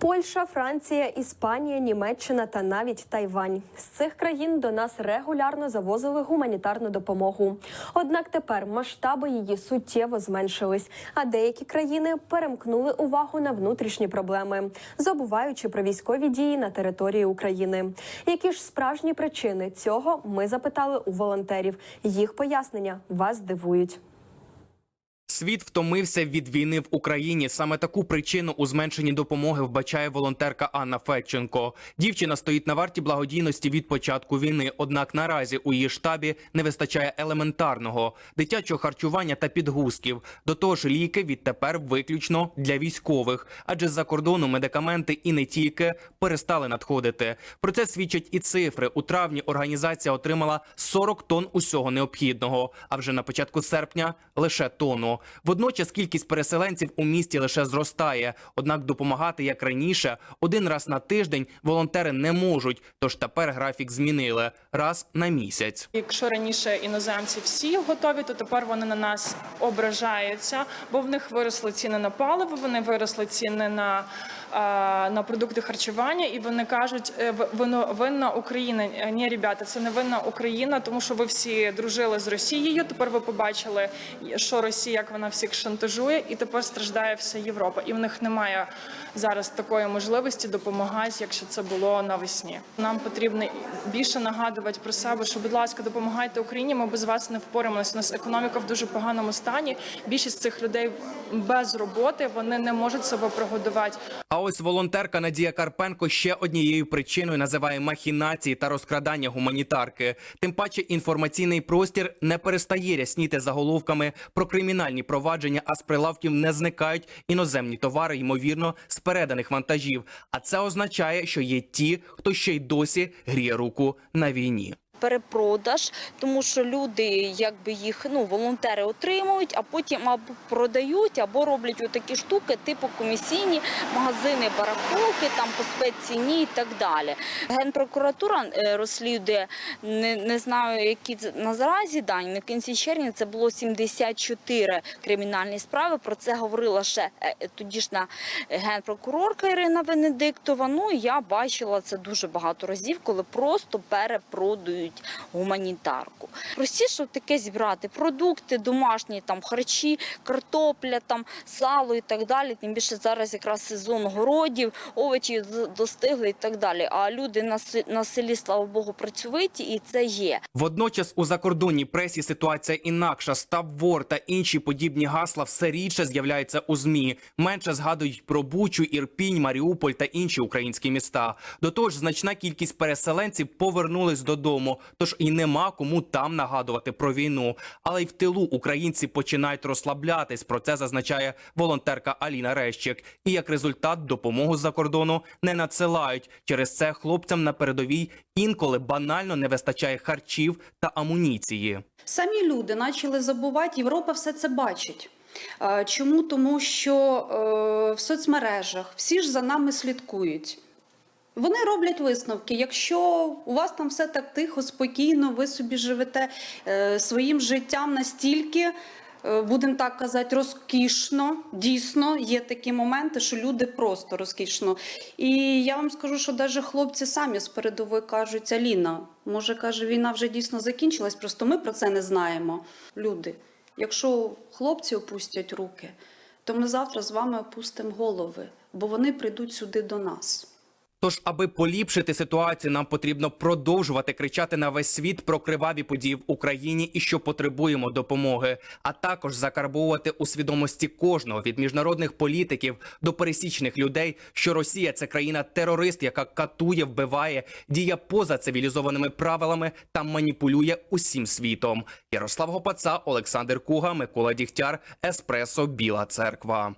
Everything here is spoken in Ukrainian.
Польща, Франція, Іспанія, Німеччина та навіть Тайвань з цих країн до нас регулярно завозили гуманітарну допомогу. Однак тепер масштаби її суттєво зменшились, а деякі країни перемкнули увагу на внутрішні проблеми, забуваючи про військові дії на території України. Які ж справжні причини цього ми запитали у волонтерів. Їх пояснення вас здивують. Світ втомився від війни в Україні. Саме таку причину у зменшенні допомоги вбачає волонтерка Анна Федченко. Дівчина стоїть на варті благодійності від початку війни. Однак наразі у її штабі не вистачає елементарного дитячого харчування та підгузків. До того ж, ліки відтепер виключно для військових, адже з-за кордону медикаменти і не тільки перестали надходити. Про це свідчать і цифри. У травні організація отримала 40 тонн усього необхідного. А вже на початку серпня лише тонну. Водночас кількість переселенців у місті лише зростає. Однак допомагати як раніше один раз на тиждень волонтери не можуть. Тож тепер графік змінили раз на місяць. Якщо раніше іноземці всі готові, то тепер вони на нас ображаються, бо в них виросли ціни на паливо, вони виросли ціни на, на продукти харчування, і вони кажуть, е, вино винна Україна. Е, Ні, ребята, це не винна Україна, тому що ви всі дружили з Росією. Тепер ви побачили, що Росія як вона всіх шантажує, і тепер страждає вся Європа. І в них немає зараз такої можливості допомагати, якщо це було навесні. Нам потрібно більше нагадувати про себе, що, будь ласка, допомагайте Україні. Ми без вас не впораємося. У нас економіка в дуже поганому стані. Більшість цих людей без роботи вони не можуть себе прогодувати. Ось волонтерка Надія Карпенко ще однією причиною називає махінації та розкрадання гуманітарки. Тим паче інформаційний простір не перестає рясніти заголовками про кримінальні провадження, а з прилавків не зникають іноземні товари, ймовірно, з переданих вантажів. А це означає, що є ті, хто ще й досі гріє руку на війні. Перепродаж, тому що люди, якби їх ну волонтери отримують, а потім або продають, або роблять отакі штуки, типу комісійні магазини, барахолки, там по спецціні і так далі. Генпрокуратура е, розслідує не, не знаю, які це наразі дані. На кінці червня це було 74 кримінальні справи. Про це говорила ще е, тодішня генпрокурорка Ірина Венедиктова. Ну я бачила це дуже багато разів, коли просто перепродають гуманітарку. Простіше таке зібрати продукти, домашні там харчі, картопля, там сало і так далі. Тим більше зараз якраз сезон городів, овочі достигли і так далі. А люди на на селі, слава Богу, працьовиті, і це є. Водночас у закордонній пресі ситуація інакша. Став вор та інші подібні гасла все рідше з'являються у змі. Менше згадують про Бучу, Ірпінь, Маріуполь та інші українські міста. До того ж, значна кількість переселенців повернулись додому, тож і нема кому там нагадувати про війну. Але й в тилу українці починають розслаблятись. Про це зазначає волонтерка Аліна Рещик. І як результат допомогу з-за кордону не надсилають. Через це хлопцям на передовій інколи банально не вистачає харчів та амуніції. Самі люди почали забувати, Європа все це бачить. Е, Чому? Тому що е, в соцмережах всі ж за нами слідкують. Вони роблять висновки. Якщо у вас там все так тихо, спокійно, ви собі живете е, своїм життям настільки, е, будемо так казати, розкішно, дійсно, є такі моменти, що люди просто розкішно. І я вам скажу, що навіть хлопці самі з передової кажуть, Аліна, може, каже, війна вже дійсно закінчилась, просто ми про це не знаємо. Люди, якщо хлопці опустять руки, то ми завтра з вами опустимо голови, бо вони прийдуть сюди до нас. Тож, аби поліпшити ситуацію, нам потрібно продовжувати кричати на весь світ про криваві події в Україні і що потребуємо допомоги, а також закарбовувати у свідомості кожного від міжнародних політиків до пересічних людей, що Росія це країна-терорист, яка катує, вбиває, діє поза цивілізованими правилами та маніпулює усім світом. Ярослав Гопаца, Олександр Куга, Микола Дігтяр, Еспресо, Біла Церква.